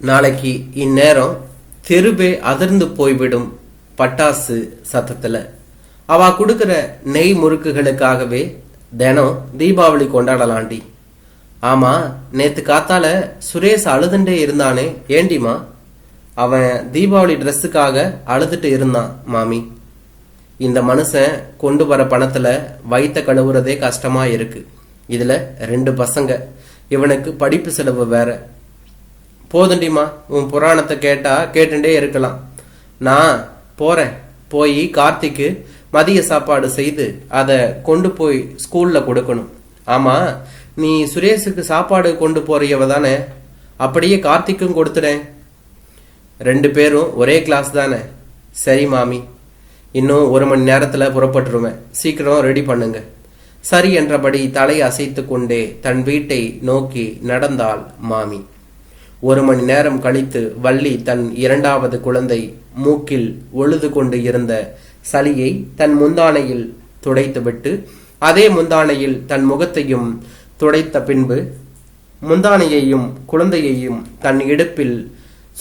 நாளைக்கு இந்நேரம் தெருவே அதிர்ந்து போய்விடும் பட்டாசு சத்தத்தில். அவ கொடுக்குற நெய் முறுக்குகளுக்காகவே தினம் தீபாவளி கொண்டாடலாண்டி. ஆமா நேத்து காத்தால சுரேஷ் அழுதுண்டே இருந்தானே ஏண்டிமா? அவன் தீபாவளி ட்ரெஸ்ஸுக்காக அழுதுட்டு இருந்தான் மாமி. இந்த மனுஷன் கொண்டு வர பணத்துல வயித்த கழுவுறதே கஷ்டமா இருக்கு. இதுல ரெண்டு பசங்க. இவனுக்கு படிப்பு செலவு வேற. போதுண்டிமா உன் புராணத்தை கேட்டா கேட்டுட்டே இருக்கலாம். நான் போறேன். போய் கார்த்திக்கு மதிய சாப்பாடு செய்து அதை கொண்டு போய் ஸ்கூல்ல கொடுக்கணும். ஆமா நீ சுரேஷுக்கு சாப்பாடு கொண்டு போறியவ தானே? அப்படியே கார்த்திக்கும் கொடுத்துடேன். ரெண்டு பேரும் ஒரே கிளாஸ் தானே? சரி மாமி. இன்னும் ஒரு மணி நேரத்துல புறப்பட்டுருவேன். சீக்கிரம் ரெடி பண்ணுங்க. சரி என்றபடி தலை அசைத்து கொண்டே தன் வீட்டை நோக்கி நடந்தாள் மாமி. ஒரு மணி நேரம் கழித்து வள்ளி தன் இரண்டாவது குழந்தை மூக்கில் ஒழுது கொண்டு இருந்த சளியை தன் முந்தானையில் துடைத்துவிட்டு அதே முந்தானையில் தன் முகத்தையும் துடைத்த பின்பு முந்தானையையும் குழந்தையையும் தன் இடுப்பில்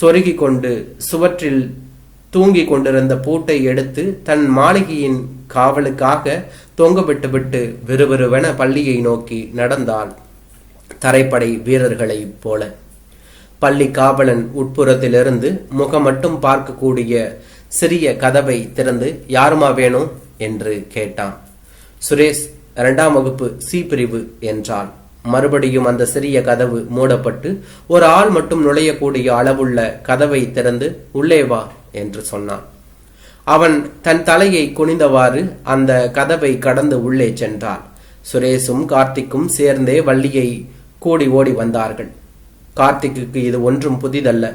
சொருகி கொண்டு சுவற்றில் தூங்கிக் கொண்டிருந்த பூட்டை எடுத்து தன் மாளிகையின் காவலுக்காக தொங்கவிட்டுவிட்டு விறுவிறுவென பள்ளியை நோக்கி நடந்தாள். தரைப்படை வீரர்களைப் போல. பள்ளி காவலன் உட்புறத்திலிருந்து முகம் மட்டும் பார்க்கக்கூடிய சிறிய கதவை திறந்து யாருமா வேணும்? என்று கேட்டான். சுரேஷ் இரண்டாம் வகுப்பு சி பிரிவு என்றாள். மறுபடியும் அந்த சிறிய கதவு மூடப்பட்டு ஒரு ஆள் மட்டும் நுழையக்கூடிய அளவுள்ள கதவை திறந்து உள்ளே வா என்று சொன்னான். அவன் தன் தலையை குனிந்தவாறு அந்த கதவை கடந்து உள்ளே சென்றான். சுரேஷும் கார்த்திக்கும் சேர்ந்தே வள்ளியை கூடி ஓடி வந்தார்கள். கார்த்திக்கு இது ஒன்றும் புதிதல்ல.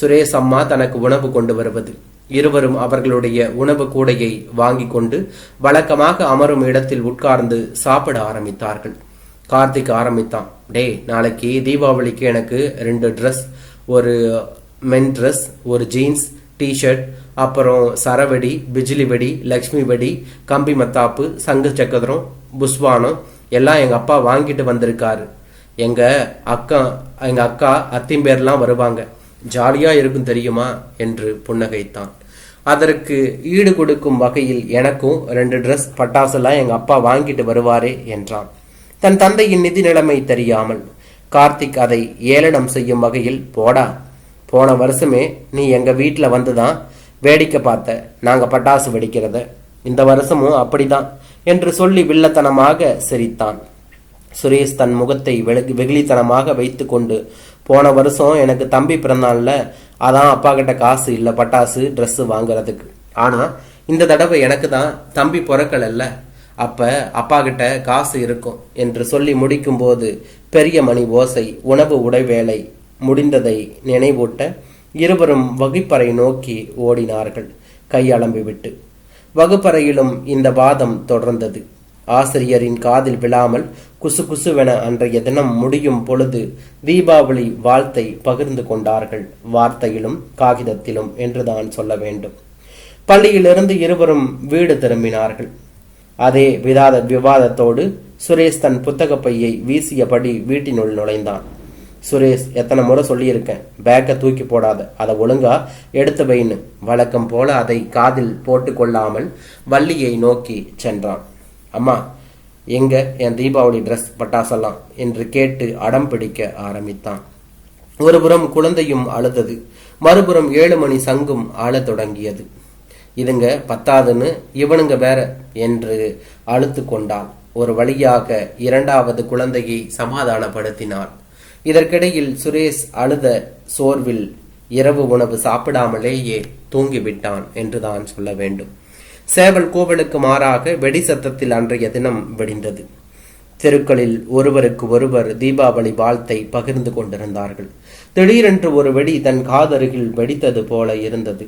சுரேஷ் அம்மா தனக்கு உணவு கொண்டு வருவது. இருவரும் அவர்களுடைய உணவு கூடையை வாங்கி கொண்டு வழக்கமாக அமரும் இடத்தில் உட்கார்ந்து சாப்பிட ஆரம்பித்தார்கள். கார்த்திக் ஆரம்பித்தான். டேய் நாளைக்கு தீபாவளிக்கு எனக்கு ரெண்டு ட்ரெஸ் ஒரு மென் ட்ரெஸ் ஒரு ஜீன்ஸ் டிஷர்ட் அப்புறம் சரவெடி பிஜிலி வெடி லக்ஷ்மி வெடி கம்பி மத்தாப்பு சங்கு சக்கரம் புஸ்வானம் எல்லாம் எங்கள் அப்பா வாங்கிட்டு வந்திருக்காரு. எங்கள் அக்கா எங்க அக்கா அத்திம்பேர்லாம் வருவாங்க. ஜாலியா இருக்கும் தெரியுமா? என்று புன்னகைத்தான். அதற்கு ஈடு கொடுக்கும் வகையில் எனக்கும் ரெண்டு ட்ரெஸ் பட்டாசெல்லாம் எங்க அப்பா வாங்கிட்டு வருவாரே என்றான். தன் தந்தையின் நிதி நிலைமை தெரியாமல் கார்த்திக் அதை ஏளனம் செய்யும் வகையில் போடா போன வருஷமே நீ எங்க வீட்டில் வந்துதான் வேடிக்கை பார்த்த நாங்க பட்டாசு வெடிக்கிறத. இந்த வருஷமும் அப்படிதான் என்று சொல்லி வில்லத்தனமாக சிரித்தான். சுரேஷ் தன் முகத்தை வெகு வெகுளித்தனமாக வைத்துக்கொண்டு போன வருஷம் எனக்கு தம்பி பிறந்தான்ல அதான் அப்பா கிட்ட காசு இல்லை பட்டாசு ட்ரெஸ்ஸு வாங்குறதுக்கு. ஆனால் இந்த தடவை எனக்கு தான் தம்பி பிறக்கலல்ல அப்போ அப்பா கிட்ட காசு இருக்கும் என்று சொல்லி முடிக்கும்போது பெரிய மணி ஓசை உணவு உடைவேளை முடிந்ததை நினைவூட்ட இருவரும் வகுப்பறை நோக்கி ஓடினார்கள் கையளம்பி விட்டு வகுப்பறையிலும் இந்த வாதம் தொடர்ந்தது. ஆசிரியரின் காதில் விழாமல் குசு குசுவென அன்றைய தினம் முடியும் பொழுது தீபாவளி வாழ்த்தை பகிர்ந்து கொண்டார்கள். வார்த்தையிலும் காகிதத்திலும் என்றுதான் சொல்ல வேண்டும். பள்ளியிலிருந்து இருவரும் வீடு திரும்பினார்கள். அதே விதாத விவாதத்தோடு சுரேஷ் தன் புத்தக பையை வீசியபடி வீட்டினுள் நுழைந்தான். சுரேஷ் எத்தனை முறை சொல்லியிருக்கேன் பேக்கை தூக்கி போடாத அதை ஒழுங்கா எடுத்து வைன்னு. வழக்கம் போல அதை காதில் போட்டுக்கொள்ளாமல் வள்ளியை நோக்கி சென்றான். அம்மா எங்க என் தீபாவளி ட்ரெஸ் பட்டாசெல்லாம் என்று கேட்டு அடம் பிடிக்க ஆரம்பித்தான். ஒருபுறம் குழந்தையும் அழுதது மறுபுறம் ஏழு மணி சங்கும் அழத் தொடங்கியது. இதுங்க பத்தாதுன்னு இவனுங்க வேற என்று அழுத்து கொண்டாள். ஒரு வழியாக இரண்டாவது குழந்தையை சமாதானப்படுத்தினாள். இதற்கிடையில் சுரேஷ் அழுத சோர்வில் இரவு உணவு சாப்பிடாமலேயே தூங்கிவிட்டான் என்றுதான் சொல்ல வேண்டும். சேவல் கோவலுக்கு மாறாக வெடி சத்தத்தில் அன்றைய தினம் வெடிந்தது. தெருக்களில் ஒருவருக்கு ஒருவர் தீபாவளி வாழ்த்தை பகிர்ந்து கொண்டிருந்தார்கள். திடீரென்று ஒரு வெடி தன் காதருகில் வெடித்தது போல இருந்தது.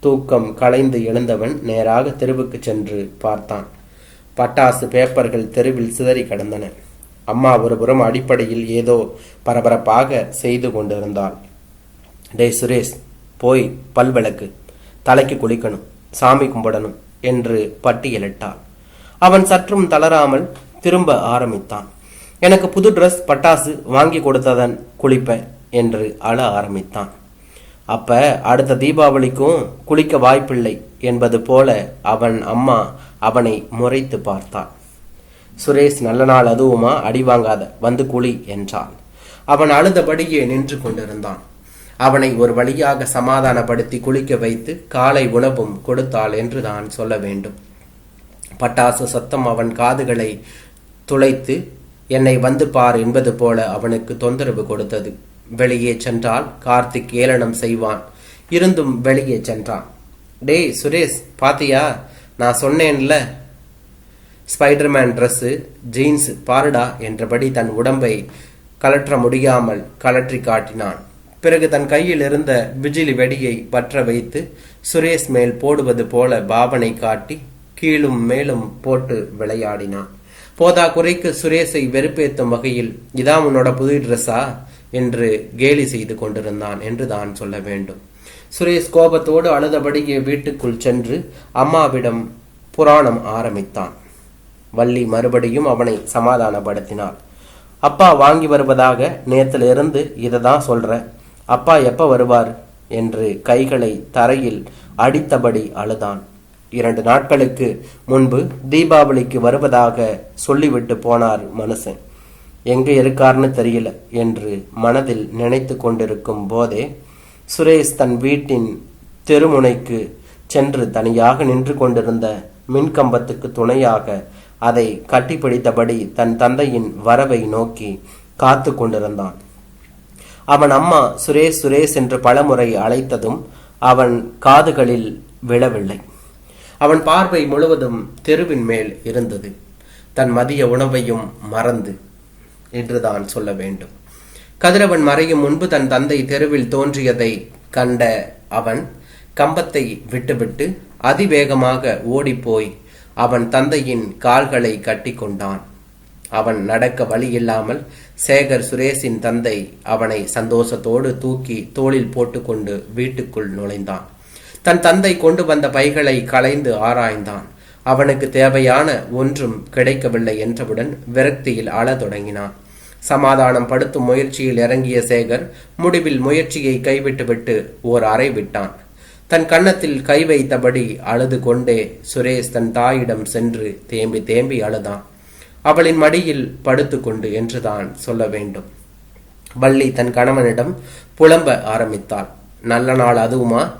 தூக்கம் களைந்து எழுந்தவன் நேராக தெருவுக்கு சென்று பார்த்தான். பட்டாசு பேப்பர்கள் தெருவில் சிதறி கிடந்தன. அம்மா ஒருபுறம் அடிப்படையில் ஏதோ பரபரப்பாக செய்து கொண்டிருந்தாள். டேய் சுரேஷ் போய் பல்விளக்கு தலைக்கு குளிக்கணும். சாமி கும்பிடணும் என்று பட்டியலிட்டாள். அவன் சற்றும் தளராமல் திரும்ப ஆரம்பித்தான். எனக்கு புது ட்ரெஸ் பட்டாசு வாங்கி கொடுத்ததன் குளிப்பேன் என்று அழ ஆரம்பித்தான். அப்ப அடுத்த தீபாவளிக்கும் குளிக்க வாய்ப்பில்லை என்பது போல அவன் அம்மா அவனை முறைத்து பார்த்தாள். சுரேஷ் நல்ல நாள் அதுவுமா? அடி வாங்காத. வந்து குளி என்றாள். அவன் அழுதபடியே நின்று கொண்டிருந்தான். அவனை ஒரு வழியாக சமாதானப்படுத்தி குளிக்க வைத்து காலை உணவும் கொடுத்தாள் என்று தான் சொல்ல வேண்டும். பட்டாசு சத்தம் அவன் காதுகளை துளைத்து என்னை வந்து பார் என்பது போல அவனுக்கு தொந்தரவு கொடுத்தது. வெளியே சென்றால் கார்த்திக் ஏளனம் செய்வான். இருந்தும் வெளியே சென்றான். டேய் சுரேஷ் பாத்தியா? நான் சொன்னேன்ல ஸ்பைடர்மேன் ட்ரெஸ்ஸு ஜீன்ஸ் பாருடா என்றபடி தன் உடம்பை கலற்ற முடியாமல் கலற்றி காட்டினான். பிறகு தன் கையில் இருந்த பிஜிலி வெடியை பற்ற வைத்து சுரேஷ் மேல் போடுவது போல பாவனை காட்டி கீழும் மேலும் போட்டு விளையாடினான். போதா குறைக்கு சுரேஷை வெறுப்பேத்தும் வகையில் இதான் உன்னோட புது ட்ரெஸ்ஸா என்று கேலி செய்து கொண்டிருந்தான் என்று தான் சொல்ல வேண்டும். சுரேஷ் கோபத்தோடு அழுதபடியே வீட்டுக்குள் சென்று அம்மாவிடம் புராணம் ஆரம்பித்தான். வள்ளி மறுபடியும் அவனை சமாதானப்படுத்தினாள். அப்பா வாங்கி வருவதாக நேத்திலிருந்து இதை தான் சொல்கிறேன் அப்பா எப்ப வருவார்? என்று கைகளை தரையில் அடித்தபடி அழுதான். இரண்டு நாட்களுக்கு முன்பு தீபாவளிக்கு வருவதாக சொல்லிவிட்டு போனார் மனுஷன் எங்க இருக்கார்னு தெரியல என்று மனதில் நினைத்து கொண்டிருக்கும் போதே சுரேஷ் தன் வீட்டின் தெருமுனைக்கு சென்று தனியாக நின்று கொண்டிருந்த மின்கம்பத்துக்கு துணையாக அதை கட்டிப்பிடித்தபடி தன் தந்தையின் வரவை நோக்கி காத்து கொண்டிருந்தான். அவன் அம்மா சுரேஷ் சுரேஷ் என்று பலமுறை அழைத்ததும் அவன் காதுகளில் விழவில்லை. அவன் பார்வை முழுவதும் தெருவின் மேல் இருந்தது. தன் மதிய உணவையும் மறந்து என்றுதான் சொல்ல வேண்டும். கதிரவன் மறையும் முன்பு தன் தந்தை தெருவில் தோன்றியதை கண்ட அவன் கம்பத்தை விட்டுவிட்டு அதிவேகமாக ஓடிப்போய் அவன் தந்தையின் கால்களை கட்டி கொண்டான் அவன் நடக்க வழி இல்லாமல் சேகர் சுரேஷின் தந்தை அவனை சந்தோஷத்தோடு தூக்கி தோளில் போட்டுக்கொண்டு வீட்டுக்குள் நுழைந்தான். தன் தந்தை கொண்டு வந்த பைகளை களைந்து ஆராய்ந்தான். அவனுக்கு தேவையான ஒன்றும் கிடைக்கவில்லை என்றவுடன் விரக்தியில் அழ தொடங்கினான். சமாதானம் படுத்தும் முயற்சியில் இறங்கிய சேகர் முடிவில் முயற்சியை கைவிட்டுவிட்டு ஓர் அறை விட்டான். தன் கன்னத்தில் கை வைத்தபடி அழுது கொண்டே சுரேஷ் தன் தாயிடம் சென்று தேம்பி தேம்பி அழுதான். அவளின் மடியில் படுத்துக்கொண்டு என்றுதான் சொல்ல வேண்டும். வள்ளி தன் கணவனிடம் புலம்ப ஆரம்பித்தாள். நல்ல நாள் அதுவுமா?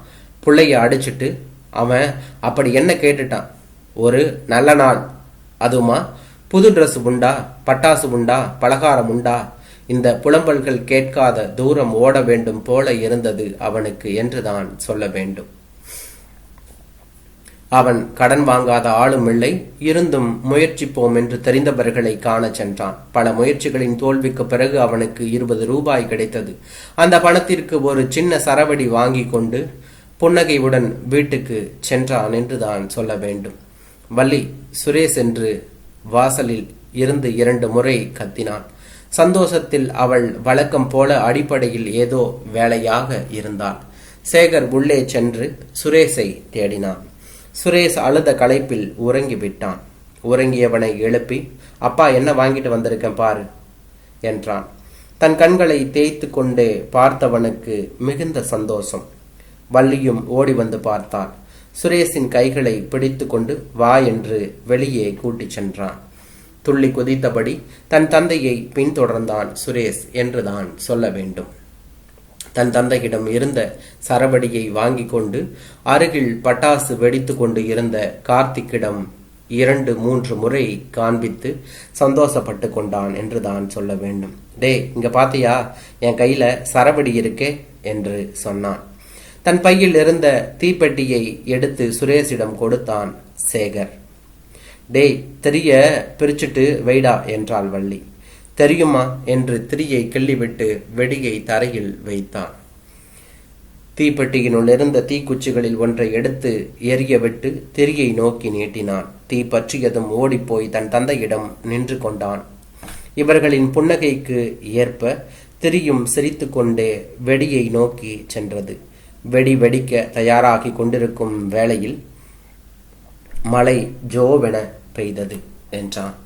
பிள்ளைய அடிச்சிட்டு அவன் அப்படி என்ன கேட்டுட்டான்? ஒரு நல்ல நாள் அதுவுமா? புது ட்ரெஸ் உண்டா? பட்டாசு உண்டா? பலகாரம் உண்டா? இந்த புலம்பல்கள் கேட்காத தூரம் ஓட வேண்டும் போல இருந்தது அவனுக்கு என்றுதான் சொல்ல வேண்டும். அவன் கடன் வாங்காத ஆளும் இல்லை இருந்தும் முயற்சிப்போம் என்று தெரிந்தவர்களை காண சென்றான். பல முயற்சிகளின் தோல்விக்கு பிறகு அவனுக்கு இருபது ரூபாய் கிடைத்தது. அந்த பணத்திற்கு ஒரு சின்ன சரவடி வாங்கி கொண்டு புன்னகையுடன் வீட்டுக்கு சென்றான் என்று தான் சொல்ல வேண்டும். வள்ளி சுரேஷ் என்று வாசலில் இருந்து இரண்டு முறை கத்தினான். சந்தோஷத்தில் அவள் வழக்கம் போல அடிப்படையில் ஏதோ வேலையாக இருந்தாள். சேகர் உள்ளே சென்று சுரேஷை தேடினான். சுரேஷ் அழுத களைப்பில் உறங்கி விட்டான். உறங்கியவனை எழுப்பி அப்பா என்ன வாங்கிட்டு வந்திருக்கேன் பாரு என்றான். தன் கண்களை தேய்த்து கொண்டே பார்த்தவனுக்கு மிகுந்த சந்தோஷம். வள்ளியும் ஓடி வந்து பார்த்தான் சுரேஷின் கைகளை பிடித்து கொண்டு வா என்று வெளியே கூட்டிச் சென்றான். துள்ளி குதித்தபடி தன் தந்தையை பின்தொடர்ந்தான் சுரேஷ் என்றுதான் சொல்ல வேண்டும். தன் தந்தையிடம் இருந்த சரவடியை வாங்கி கொண்டு அருகில் பட்டாசு வெடித்து கொண்டு இருந்த கார்த்திக்கிடம் இரண்டு மூன்று முறை காண்பித்து சந்தோஷப்பட்டு கொண்டான் என்று தான் சொல்ல வேண்டும். டே இங்க பாத்தியா? என் கையில சரவடி இருக்கே என்று சொன்னான். தன் பையில் இருந்த தீப்பெட்டியை எடுத்து சுரேஷிடம் கொடுத்தான் சேகர். டேய் தெரிய பிரிச்சுட்டு வைடா என்றாள் வள்ளி. தெரியுமா? என்று திரியை கிள்ளிவிட்டு வெடியை தரையில் வைத்தான். தீப்பெட்டியினுள் இருந்த தீக்குச்சிகளில் ஒன்றை எடுத்து எரியவிட்டு திரியை நோக்கி நீட்டினான். தீ பற்றியதும் ஓடிப்போய் தன் தந்தையிடம் நின்று கொண்டான். இவர்களின் புன்னகைக்கு ஏற்ப திரியும் சிரித்துக்கொண்டே வெடியை நோக்கி சென்றது. வெடி வெடிக்க தயாராகி கொண்டிருக்கும் வேளையில் மழை ஜோவென பெய்தது என்றான்.